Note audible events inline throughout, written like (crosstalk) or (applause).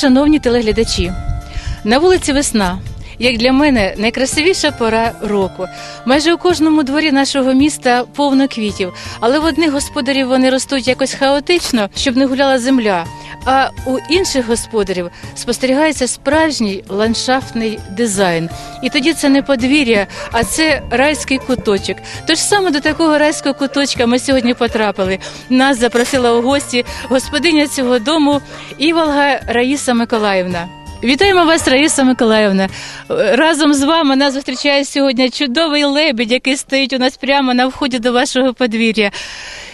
шановні телеглядачі, на вулиці весна. Як для мене найкрасивіша пора року. Майже у кожному дворі нашого міста повно квітів, але в одних господарів вони ростуть якось хаотично, щоб не гуляла земля. А у інших господарів спостерігається справжній ландшафтний дизайн. І тоді це не подвір'я, а це райський куточок. Тож саме до такого райського куточка ми сьогодні потрапили. Нас запросила у гості господиня цього дому Іволга Раїса Миколаївна. Вітаємо вас, Раїса Миколаївна. Разом з вами нас зустрічає сьогодні чудовий лебідь, який стоїть у нас прямо на вході до вашого подвір'я.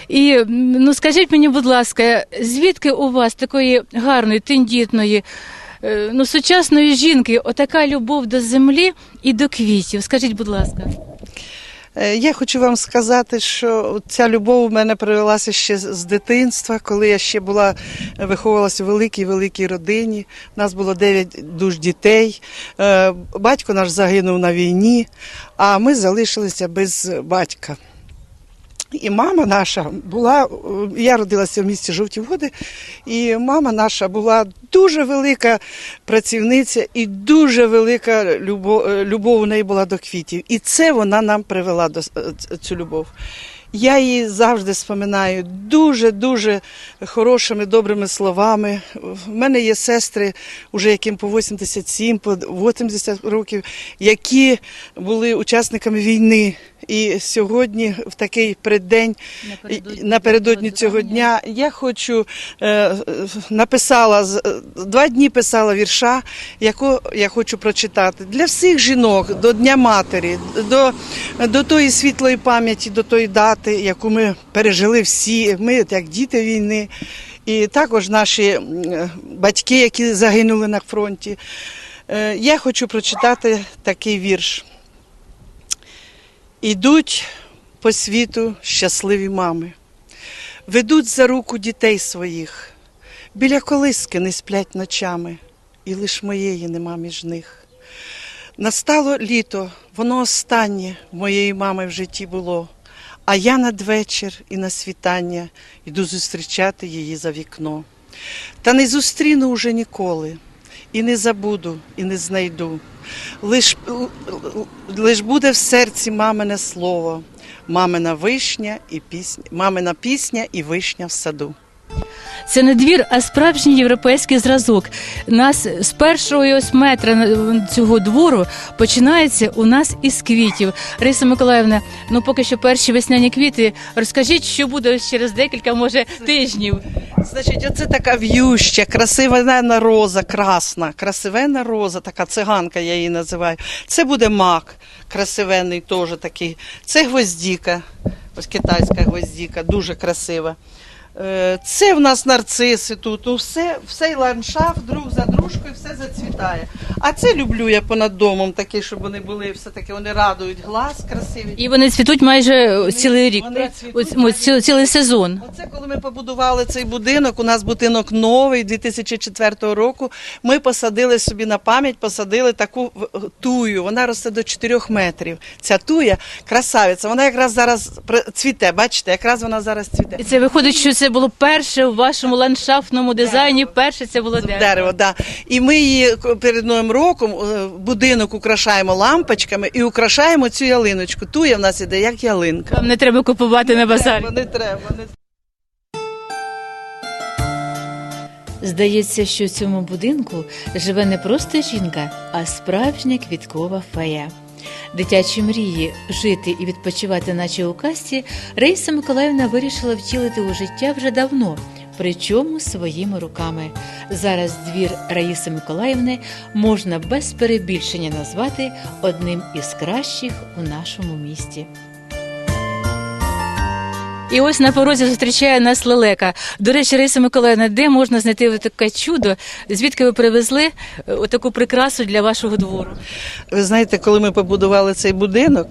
І ну скажіть мені, будь ласка, звідки у вас такої гарної, тендітної, е, ну сучасної жінки, отака любов до землі і до квітів? Скажіть, будь ласка. Е, Я хочу вам сказати, що ця любов у мене привелася ще з дитинства, коли я ще була виховувалася у великій великій родині. У нас було дев'ять душ дітей. Е, Батько наш загинув на війні, а ми залишилися без батька. І мама наша була, е, я родилася в місті Жовті Води, і мама наша була дуже велика працівниця і дуже велика любов, любов у неї була до квітів. І це вона нам привела до е, цю любов. Я її завжди споминаю дуже-дуже хорошими, добрими словами. В мене є сестри, уже яким по 87, по 80 років, які були учасниками війни. І сьогодні, в такий преддень, Напередодні напередодні цього дня, я хочу е, написала два дні писала вірша, яку я хочу прочитати для всіх жінок до Дня Матері, до, до тої світлої пам'яті, до тої дати, яку ми пережили всі, ми як діти війни, і також наші батьки, які загинули на фронті. Е, Я хочу прочитати такий вірш. Ідуть по світу щасливі мами, ведуть за руку дітей своїх, біля колиски не сплять ночами, і лиш моєї нема між них. Настало літо, воно останнє моєї мами в житті було, а я надвечір і на світання йду зустрічати її за вікно. Та не зустріну уже ніколи, і не забуду, і не знайду. Лиш, лиш буде в серці мамине слово, мамина вишня і пісня, мамина пісня і вишня в саду. Це не двір, а справжній європейський зразок. Нас з першого ось метра цього двору починається у нас із квітів. Риса Миколаївна, ну поки що перші весняні квіти. Розкажіть, що буде через декілька, може, тижнів. Значить, оце така в'юща, красивена роза, красна, красивена роза, така циганка, я її називаю. Це буде мак, красивенний теж такий. Це гвоздіка, ось китайська гвоздіка, дуже красива. Е, Це в нас нарциси тут. Ну, все, все ландшафт друг за дружкою, все зацвітає. А це люблю я понад домом, такі, щоб вони були все-таки, вони радують глаз красиві. І вони цвітуть майже ось цілий рік, вони цвітуть ось, ось ці- цілий сезон. Оце коли ми побудували цей будинок, у нас будинок новий 2004 року. Ми посадили собі на пам'ять, посадили таку в- тую. Вона росте до 4 метрів. Ця туя красавиця. Вона якраз зараз цвіте. Бачите, якраз вона зараз цвіте. І це виходить, що це було перше в вашому ландшафтному дизайні. Перше це було дерево. Дерево, да. І ми її перед новим роком е, будинок украшаємо лампочками і украшаємо цю ялиночку. Туя в нас іде як ялинка. Вам не треба купувати на базарі. Треба, не треба. Не Здається, що в цьому будинку живе не просто жінка, а справжня квіткова фея. Дитячі мрії жити і відпочивати, наче у касті, Раїса Миколаївна вирішила втілити у життя вже давно, причому своїми руками. Зараз двір Раїси Миколаївни можна без перебільшення назвати одним із кращих у нашому місті. І ось на порозі зустрічає нас лелека. До речі, Раїса Миколаївна, де можна знайти таке чудо? Звідки ви привезли таку прикрасу для вашого двору? Ви знаєте, коли ми побудували цей будинок,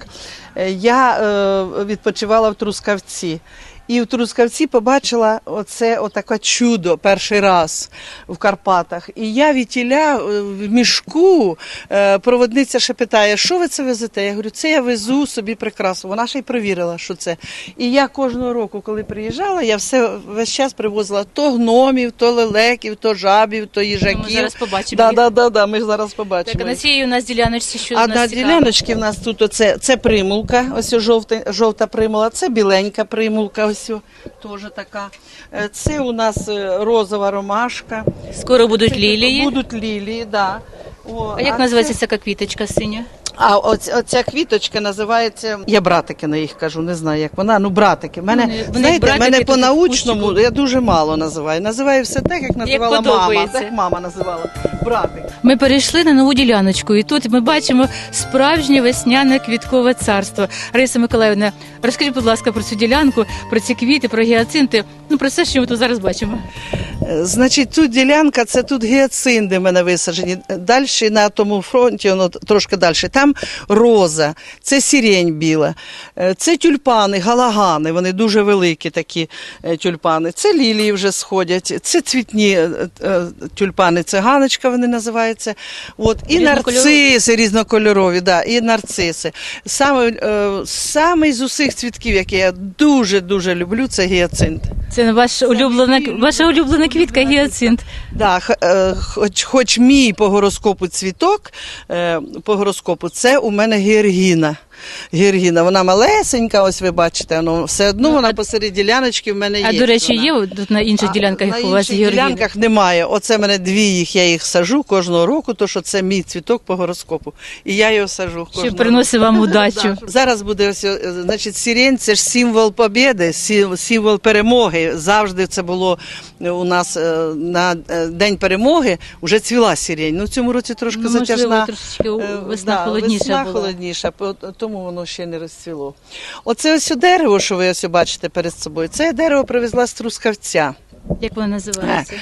е, я е, відпочивала в Трускавці. І в Трускавці побачила оце отаке чудо перший раз в Карпатах. І я вітіля е, в мішку, е, проводниця ще питає, що ви це везете? Я говорю, це я везу собі прикрасу. Вона ще й перевірила, що це. І я кожного року, коли приїжджала, я все весь час привозила то гномів, то лелеків, то жабів, то їжаків. Ми зараз побачимо Да, да, да, да, ми зараз побачимо. Так, на цій у нас діляночці, що А на діляночці в нас тут оце, це примулка, ось жовта, жовта примула, це біленька примулка, ось теж така. Е, Це у нас е, розова ромашка. Скоро будуть лілії. Будуть лілії, да. О, А як це- називається ця квіточка синя? А оць, оця квіточка називається. Я братики на їх кажу, не знаю, як вона. Ну, братики. Мене, Вони- вони знаєте, братики мене по-научному я дуже мало називаю. Називаю все так, як називала мама. Так мама називала. Братик. Ми перейшли на нову діляночку, і тут ми бачимо справжнє весняне квіткове царство. Раїса Миколаївна, розкажіть, будь ласка, про цю ділянку, про ці квіти, про гіацинти. Ну про все, що ми тут зараз бачимо. Е, Значить, тут ділянка, це тут гіацинди в мене висаджені. Далі на тому фронті, воно трошки далі. Там роза, це сірень біла, е, це тюльпани, галагани, вони дуже великі такі е, тюльпани. Це лілії вже сходять, це цвітні е, тюльпани, це ганочка вони називаються. От, і нарциси різнокольорові, да, і нарциси. Саме, е, самий з усіх цвітків, які я дуже-дуже люблю, це гіацинт. Це ваш улюблена, ваша улюблена квітка гіацинт. Да, хоч, хоч мій по гороскопу цвіток, по гороскопу, це у мене георгіна. Георгіна, вона малесенька, ось ви бачите, воно все одно вона посеред діляночки в мене є. А до речі, вона. є тут на інших ділянках на у вас інших георгін? ділянках немає. Оце в мене дві їх, я їх сажу кожного року, то що це мій цвіток по гороскопу. І я його сажу кожного Що приносить вам удачу. (laughs) Зараз буде ось, е, значить, сирень це ж символ побєди, сим- символ перемоги. Завжди це було е, у нас е, на е, День перемоги вже цвіла сирень. Ну, в цьому році трошки Ну, можливо, трошечки Е, весна да, холодніша весна була. холодніша, по- тому воно ще не розцвіло. Оце ось дерево, що ви ось бачите перед собою, це дерево привезла з Трускавця. Як воно називається?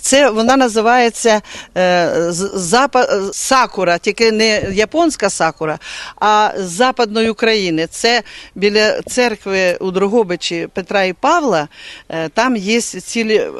Це вона називається е, запа, е, сакура, тільки не японська сакура, а з Западної України. Це біля церкви у Дрогобичі Петра і Павла. Е, там є цілі е,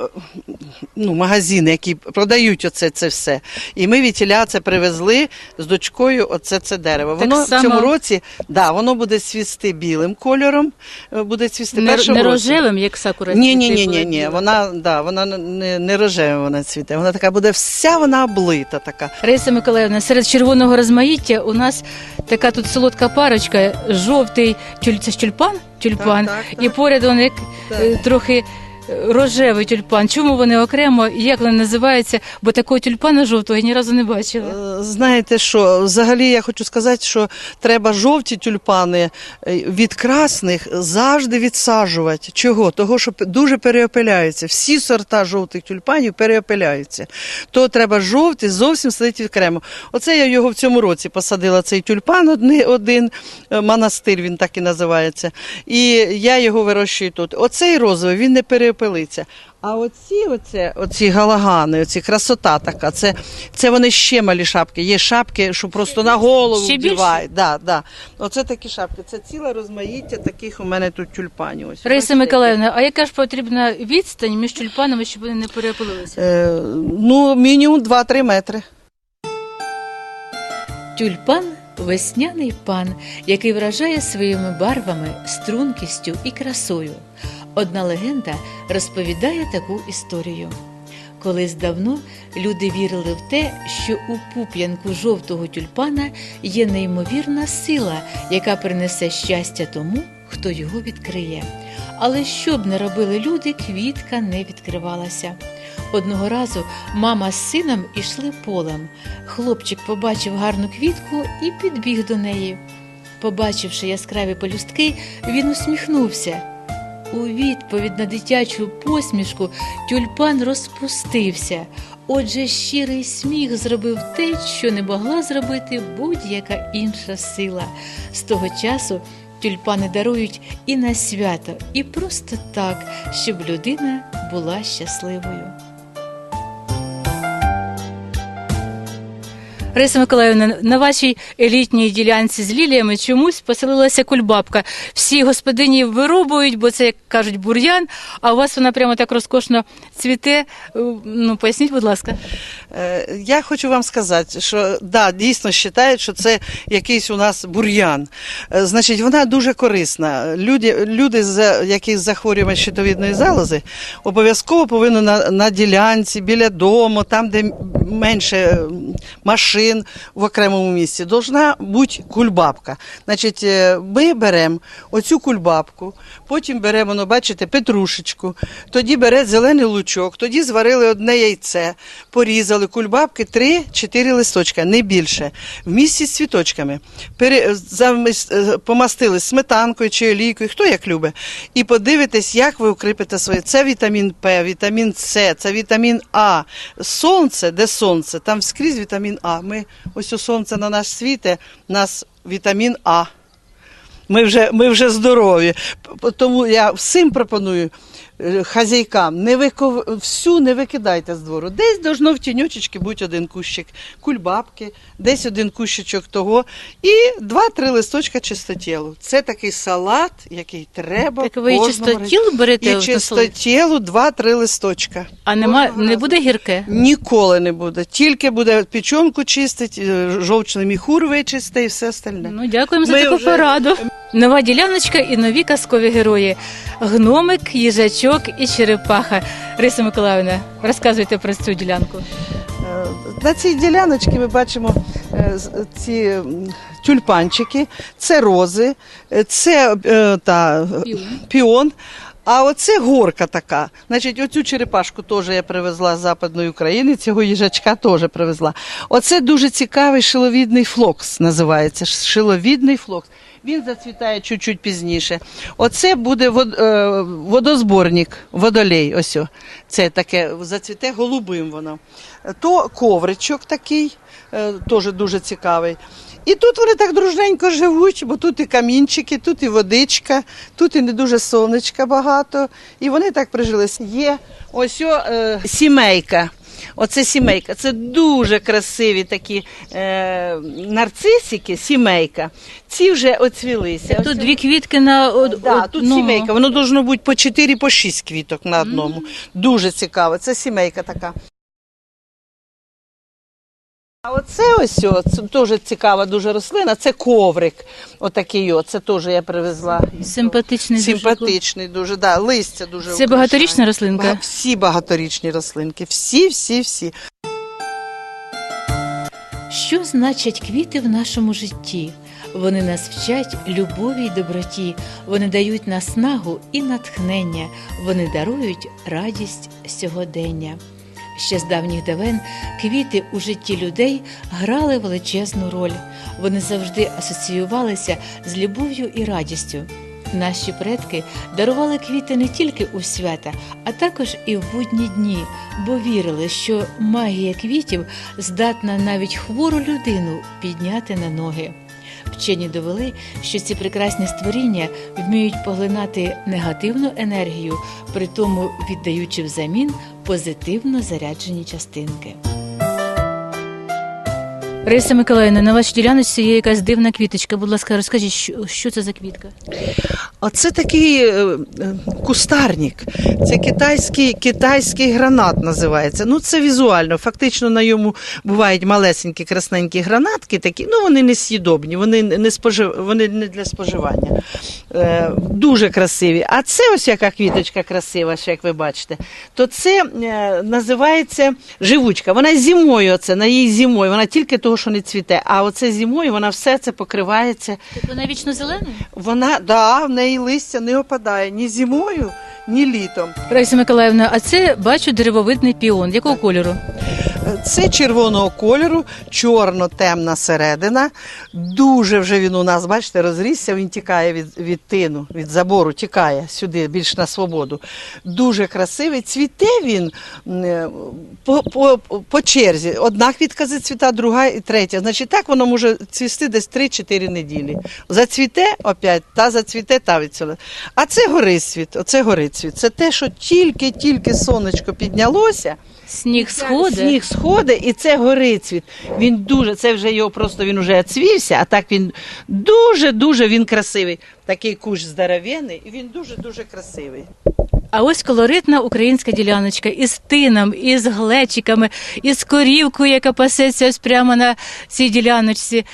ну, магазини, які продають оце це все. І ми вітіля це привезли з дочкою. Оце це дерево. Так само- в цьому році да, воно буде цвісти білим кольором. е, Буде цвісти Не, першого не рожевим, як сакура. Ні, ні, ні, ні, ні. біла. Вона да, вона не, не рожева, вона цвіте. Вона така буде вся вона облита така. Раїса Миколаївна, серед червоного розмаїття у нас така тут солодка парочка, жовтий тюль, це ж тюльпан, тюльпан, Так, так, і поряд вони Так. е, трохи рожевий тюльпан. Чому вони окремо і як вони називаються? Бо такого тюльпана жовтого я ні разу не бачила. Е, Знаєте що, взагалі я хочу сказати, що треба жовті тюльпани е, від красних завжди відсаджувати. Чого? Того, що дуже переопиляються. Всі сорта жовтих тюльпанів переопиляються. То треба жовті зовсім сидить окремо. Оце я його в цьому році посадила, цей тюльпан один, е, монастир він так і називається. І я його вирощую тут. Оцей розовий, він не переопилиться. А оці, оце, оці галагани, оці красота така, це, це вони ще малі шапки. Є шапки, що просто на голову Ще вдівають. Да, да. Оце такі шапки. Це ціле розмаїття таких у мене тут тюльпанів. Ось, Раїса Миколаївна, а яка ж потрібна відстань між тюльпанами, щоб вони не переопилилися? Е, ну, мінімум 2-3 метри. Тюльпан весняний пан, який вражає своїми барвами, стрункістю і красою. Одна легенда розповідає таку історію. Колись давно люди вірили в те, що у пуп'янку жовтого тюльпана є неймовірна сила, яка принесе щастя тому, хто його відкриє. Але що б не робили люди, квітка не відкривалася. Одного разу мама з сином ішли полем. Хлопчик побачив гарну квітку і підбіг до неї. Побачивши яскраві пелюстки, він усміхнувся. У відповідь на дитячу посмішку тюльпан розпустився. Отже, щирий сміх зробив те, що не могла зробити будь-яка інша сила. З того часу тюльпани дарують і на свято, і просто так, щоб людина була щасливою. Раїса Миколаївна, на вашій елітній ділянці з ліліями чомусь поселилася кульбабка. Всі господині вирубують, бо це, як кажуть, бур'ян, а у вас вона прямо так розкошно цвіте. Е, Ну, поясніть, будь ласка. Е, Я хочу вам сказати, що да, дійсно вважають, що це якийсь у нас бур'ян. Е, Значить, вона дуже корисна. Люди, люди з захворюванням щитовідної залози, обов'язково повинні на, на ділянці, біля дому, там, де менше машин в окремому місці, должна бути кульбабка. Значить, е, ми беремо оцю кульбабку, потім беремо, ну, бачите, петрушечку, тоді бере зелений лучок, тоді зварили одне яйце, порізали кульбабки 3-4 листочка, не більше, в місці з цвіточками. Пере, заміс- е, помастили сметанкою чи олійкою, хто як любить. І подивитесь, як ви укріпите своє. Це вітамін П, вітамін С, це вітамін А. Сонце, де сонце, там скрізь вітамін А. Ми ось у сонце на нас світе, нас вітамін А. Ми вже, ми вже здорові. Тому я всім пропоную хазяйкам, не виков... всю не викидайте з двору. Десь должно в тіньочечки бути один кущик кульбабки, десь один кущичок того і два-три листочка чистотілу. Це такий салат, який треба. Так ви і кожному берете І чистотілу два-три листочка. А нема, не буде гірке? Ніколи не буде. Тільки буде печонку чистить, е, жовчний міхур вичисти і все остальне. Ну, дякуємо за таку вже- пораду. Нова діляночка і нові казкові герої: гномик, їжачок і черепаха. Риса Миколаївна, розказуйте про цю ділянку. Е, На цій діляночці ми бачимо е, ці тюльпанчики, це рози, це е, та, піон. А оце горка така. Значить, оцю черепашку теж я привезла з Западної України, цього їжачка теж привезла. Оце дуже цікавий шиловідний флокс, називається. Шиловідний флокс. Він зацвітає чуть-чуть пізніше. Оце буде вод, е, водозборник, водолей. Ось. о. Це таке зацвіте голубим воно. То ковричок такий, е, теж дуже цікавий. І тут вони так дружненько живуть, бо тут і камінчики, тут і водичка, тут і не дуже сонечка багато. І вони так прижились. Є ось о, е, сімейка. Оце сімейка. Це дуже красиві такі е, нарцисики, сімейка. Ці вже оцвілися. Тут дві квітки на од... Да, тут сімейка. Воно должно бути по 4 по шість квіток на одному. Дуже цікаво. Це сімейка така. А оце ось о, це теж цікава дуже рослина. Це коврик. Отакий о, це теж я привезла. Симпатичний. дуже Симпатичний дуже, да, листя дуже Це украшає. багаторічна рослинка? Бага- Всі багаторічні рослинки. Всі, всі, всі. Що значать квіти в нашому житті? Вони нас вчать любові й доброті, вони дають наснагу і натхнення, вони дарують радість сьогодення. Ще з давніх давен квіти у житті людей грали величезну роль. Вони завжди асоціювалися з любов'ю і радістю. Наші предки дарували квіти не тільки у свята, а також і в будні дні, бо вірили, що магія квітів здатна навіть хвору людину підняти на ноги. Вчені довели, що ці прекрасні створіння вміють поглинати негативну енергію, при тому віддаючи взамін позитивно заряджені частинки. Раїса Миколаївна, на вашій діляночці є якась дивна квіточка. Будь ласка, розкажіть, що, що це за квітка? Оце такий е, е, кустарник. Це китайський, китайський гранат називається. Ну, це візуально. Фактично на йому бувають малесенькі красненькі гранатки, такі, ну вони не с'їдобні, вони не спожив... вони не для споживання. Е, дуже красиві. А це ось яка квіточка красива, ще як ви бачите. То це е, називається живучка. Вона зимою, оце, на її зимою, вона тільки того, що не цвіте. А оце зимою вона все це покривається. Тобто вона вічно зелена? Вона, да, в неї листя не опадає ні зимою, ні літом. Раїса Миколаївна, а це бачу деревовидний піон. Якого кольору? Це червоного кольору, чорно-темна середина. Дуже вже він у нас, бачите, розрісся, він тікає від, від тину, від забору, тікає сюди, більш на свободу. Дуже красивий. Цвіте він е, по, по, по черзі. Одна квітка зацвіта, друга і третя. Значить, так воно може цвісти десь 3-4 неділі. Зацвіте опять, та зацвіте, та відцвіте. А це горисвіт, оце горицвіт. Це те, що тільки-тільки сонечко піднялося. Сніг сходить. Сніг сходить, і це горицвіт. Він дуже, це вже його просто він вже цвівся, а так він дуже-дуже він красивий. Такий кущ здоровенний, і він дуже-дуже красивий. А ось колоритна українська діляночка із тином, із глечиками, із корівкою, яка пасеться ось прямо на цій діляночці.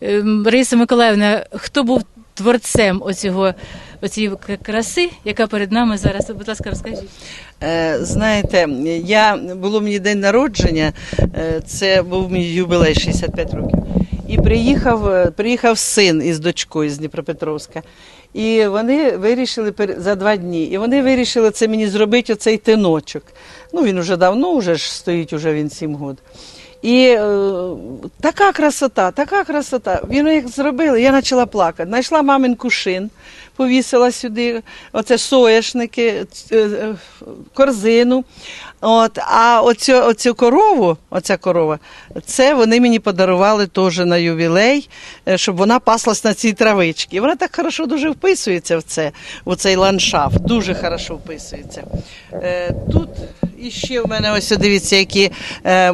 Ем, Раїса Миколаївна, хто був творцем оцього, оцієї краси, яка перед нами зараз? Будь ласка, розкажіть. Е, Знаєте, я було мені день народження, е, це був мій юбілей 65 років. І приїхав, е, приїхав син із дочкою з Дніпропетровська. І вони вирішили за два дні. І вони вирішили це мені зробити оцей тиночок. Ну він вже давно, вже ж стоїть, уже він сім років. І е, така красота, така красота. Він як зробили, я почала плакати. Знайшла мамин кушин, повісила сюди, оце соняшники, ц- е, е, корзину. От, а оцю, оцю корову, оця корова, це вони мені подарували теж на ювілей, е, щоб вона паслась на цій травичці. Вона так хорошо дуже вписується в це, в цей ландшафт, дуже хорошо вписується. Тут і ще в мене ось дивіться, які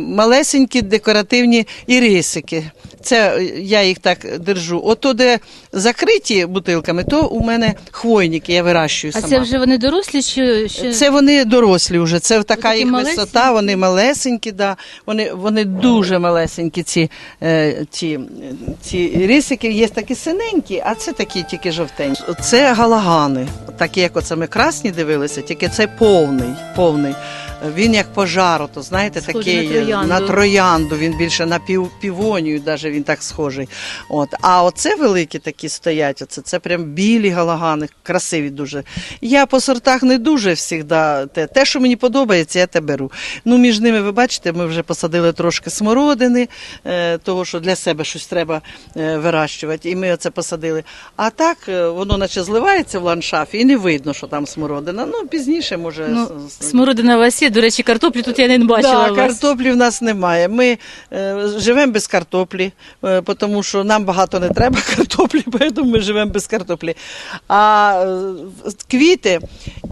малесенькі декоративні ірисики. Це я їх так держу. Ото, де закриті бутилками, то у мене хвойники, я вирощую А це вже вони дорослі? Чи, чи... Це вони дорослі вже. Це така такі їх малесенькі? висота, вони малесенькі, да. вони, вони дуже малесенькі, ці, е, ці, ці рисики. Є такі синенькі, а це такі тільки жовтенькі. Це галагани, такі, як оце ми красні дивилися, тільки це повний. повний. Він як пожар, то знаєте, Схожий такий на троянду. на троянду. Він більше на пів, півонію, даже він так схожий. От. А оце великі такі стоять. Оце це прям білі галагани, красиві дуже. Я по сортах не дуже завжди. Те, те, що мені подобається, я те беру. Ну, між ними, ви бачите, ми вже посадили трошки смородини, е, того, що для себе щось треба е, вирощувати. І ми оце посадили. А так е, воно наче зливається в ландшафті і не видно, що там смородина. Ну, пізніше може. Ну, смородина у до речі, картоплі тут я не бачила. Да, у вас. картоплі в нас немає. Ми е, живемо без картоплі, е, тому що нам багато не треба (laughs) картоплі, тому ми живемо без картоплі. А е, квіти,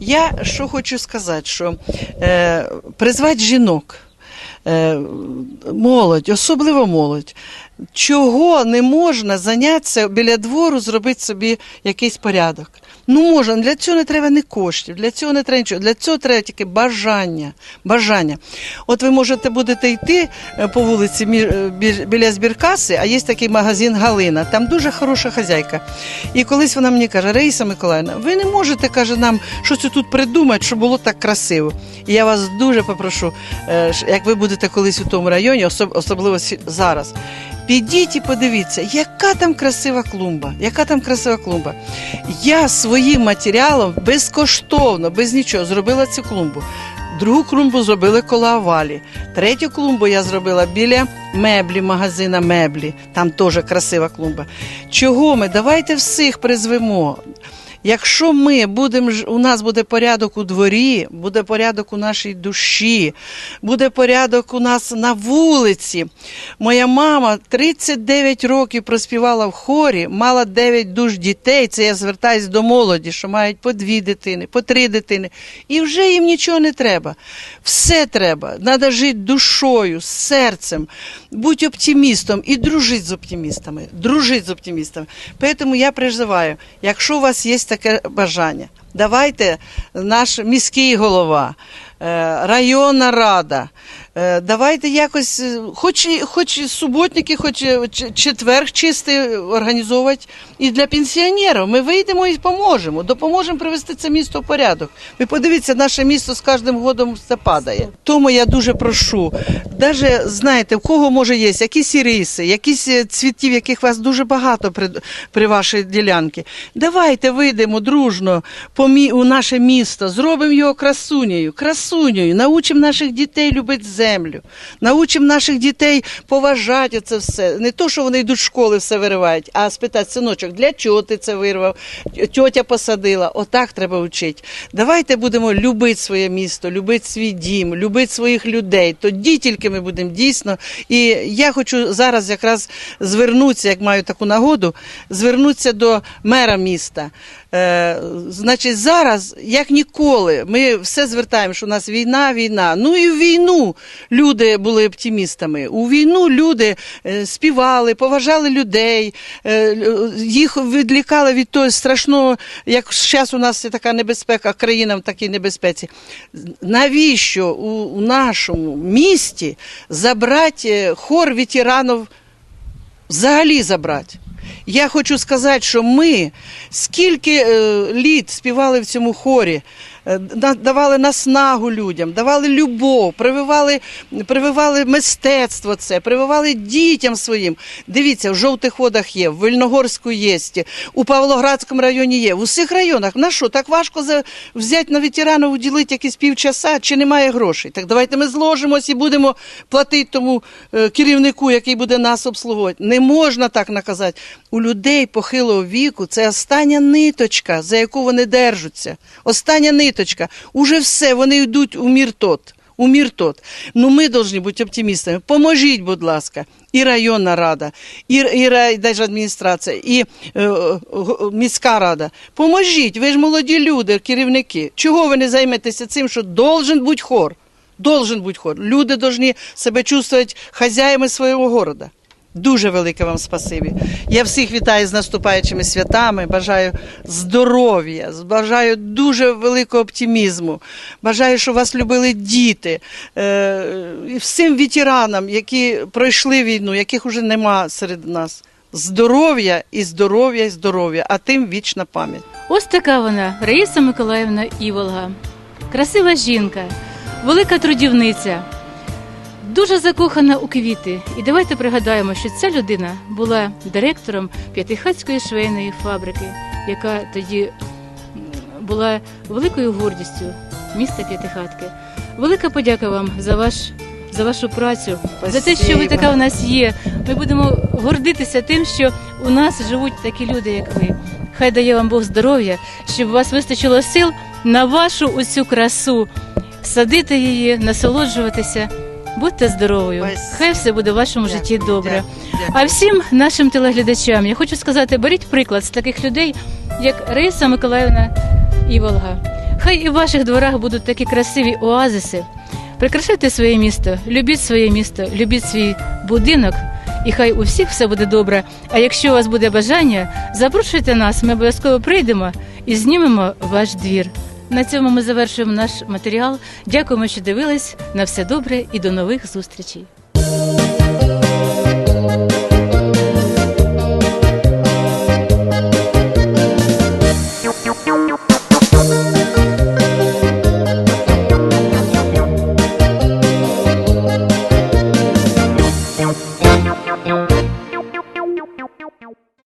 я що хочу сказати, що е, призвати жінок. е, Молодь, особливо молодь. Чого не можна зайнятися біля двору, зробити собі якийсь порядок? Ну можна, для цього не треба ні коштів, для цього не треба нічого. Для цього треба тільки бажання. бажання. От ви можете будете йти е, по вулиці е, біля збіркаси, а є такий магазин Галина. Там дуже хороша хазяйка. І колись вона мені каже: Раїса Миколаївна, ви не можете, каже, нам щось тут придумати, щоб було так красиво. І я вас дуже попрошу, е, як ви будете колись у тому районі, особ- особливо зараз. Підіть і подивіться, яка там красива клумба, яка там красива клумба. Я своїм матеріалом безкоштовно, без нічого зробила цю клумбу. Другу клумбу зробили коло овалі. Третю клумбу я зробила біля меблі, магазина меблі. Там теж красива клумба. Чого ми? Давайте всіх призвемо. Якщо ми будемо у нас буде порядок у дворі, буде порядок у нашій душі, буде порядок у нас на вулиці. Моя мама 39 років проспівала в хорі, мала 9 душ дітей. Це я звертаюся до молоді, що мають по дві дитини, по три дитини. І вже їм нічого не треба. Все треба. Треба жити душою, серцем, будь оптимістом і дружити з оптимістами. Дружити з оптимістами. Тому я призиваю, якщо у вас є таке бажання, давайте наш міський голова, е, районна рада. Е, Давайте якось, е, хоч, хоч суботники, хоч ч- четверг чистий організовувати і для пенсіонерів. Ми вийдемо і поможемо, допоможемо привести це місто в порядок. Ви подивіться, наше місто з кожним годом все падає. Тому я дуже прошу, навіть знаєте, в кого може є якісь іриси, якісь е, цвітів, яких вас дуже багато при, при вашій ділянці. Давайте вийдемо дружно по мі- у наше місто, зробимо його красунею, красунею, научимо наших дітей любити землю. Землю, научимо наших дітей поважати це все. Не то, що вони йдуть в школи, все виривають, а спитати, синочок, для чого ти це вирвав? Тьотя посадила. Отак треба вчити. Давайте будемо любити своє місто, любити свій дім, любити своїх людей. Тоді тільки ми будемо дійсно. І я хочу зараз якраз звернутися, як маю таку нагоду, звернутися до мера міста. Е, значить, зараз, як ніколи, ми все звертаємо, що у нас війна, війна. Ну і в війну люди були оптимістами. У війну люди е, співали, поважали людей, е, їх відлікали від того страшного, як зараз у нас є така небезпека, країна в такій небезпеці. Навіщо у, нашому місті забрати е, хор ветеранів взагалі забрати. Я хочу сказати, що ми скільки е, літ співали в цьому хорі, давали наснагу людям, давали любов, прививали, прививали мистецтво це, прививали дітям своїм. Дивіться, в жовтих водах є, в Вильногорську є, у Павлоградському районі є. В усіх районах. На що, так важко взяти на ветеранів, уділити якісь півчаса, чи немає грошей? Так давайте ми зложимось і будемо платити тому е, керівнику, який буде нас обслуговувати. Не можна так наказати. У людей похилого віку це остання ниточка, за яку вони держаться. Остання ниточка. Уже все, вони йдуть у мір тот. У мір тот. Ну ми повинні бути оптимістами. Поможіть, будь ласка, і районна рада, і, і райдержадміністрація, і е, е, міська рада. Поможіть, ви ж молоді люди, керівники. Чого ви не займетеся цим, що должен бути хор? Должен бути хор. Люди повинні себе чувствувати хазяями свого города. Дуже велике вам спасибі. Я всіх вітаю з наступаючими святами. Бажаю здоров'я, бажаю дуже великого оптимізму. Бажаю, щоб вас любили діти. Е, всім ветеранам, які пройшли війну, яких уже нема серед нас. Здоров'я і здоров'я, і здоров'я, а тим вічна пам'ять. Ось така вона, Раїса Миколаївна Іволга. Красива жінка, велика трудівниця, дуже закохана у квіти. І давайте пригадаємо, що ця людина була директором П'ятихатської швейної фабрики, яка тоді була великою гордістю міста П'ятихатки. Велика подяка вам за ваш. За вашу працю, за те, що ви така у нас є. Ми будемо гордитися тим, що у нас живуть такі люди, як ви. Хай дає вам Бог здоров'я, щоб у вас вистачило сил на вашу оцю красу, садити її, насолоджуватися. Будьте здоровою. Хай все буде в вашому Дякую, житті добре. дякую, дякую. А всім нашим телеглядачам я хочу сказати: беріть приклад з таких людей, як Раїса Миколаївна Іволга. Хай і в ваших дворах будуть такі красиві оазиси. Прикрашайте своє місто, любіть своє місто, любіть свій будинок, і хай у всіх все буде добре. А якщо у вас буде бажання, запрошуйте нас, ми обов'язково прийдемо і знімемо ваш двір. На цьому ми завершуємо наш матеріал. Дякуємо, що дивились. На все добре і до нових зустрічей.